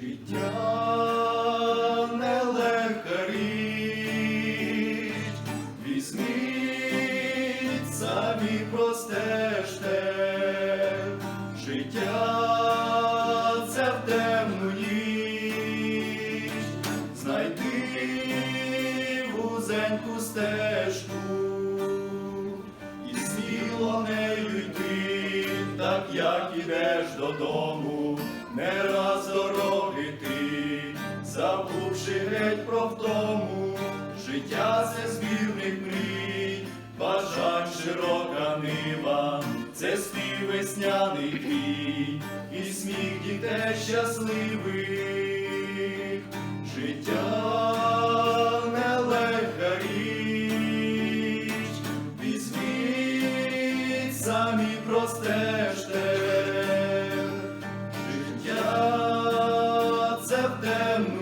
Життя нелегка річ, візьміть самі простежте, життя це в темну ніч, знайди вузеньку стежку і сміло нею йти, так як ідеш додому, не раз ти, забувши геть про втому, життя це збірник мрій, бажань широка нива, це спів весняний твій, і сміх дітей щасливих, життя нелегка річ, візьміть самі простежте, це в темну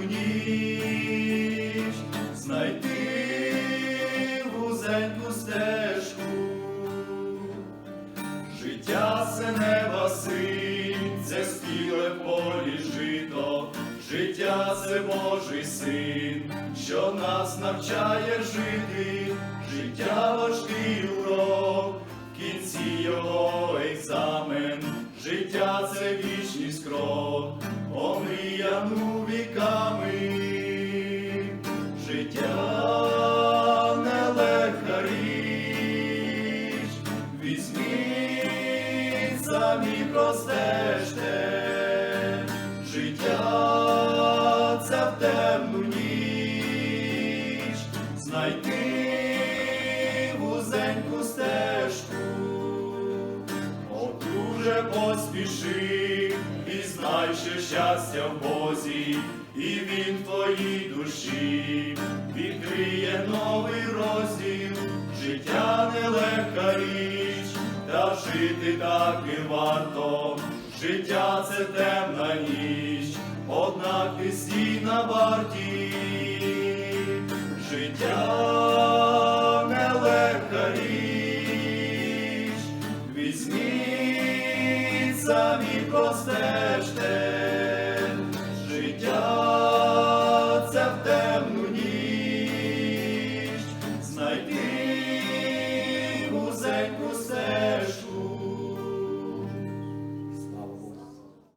Це неба син, це спіле полі жито, життя це Божий син, що нас навчає жити, життя важкий урок, в кінці його екзамен, життя це вічність крок, омріяну віками, простежте, життя це в темну ніч, знайти вузеньку стежку. О, дуже поспіши, і знай, що щастя в Бозі, і він в твоїй душі. Відкриє новий розділ, життя нелегка річ, жити так і варто. Життя це темна ніч, однак ти стій на варті, життя нелегка річ, візьміть самі простежте,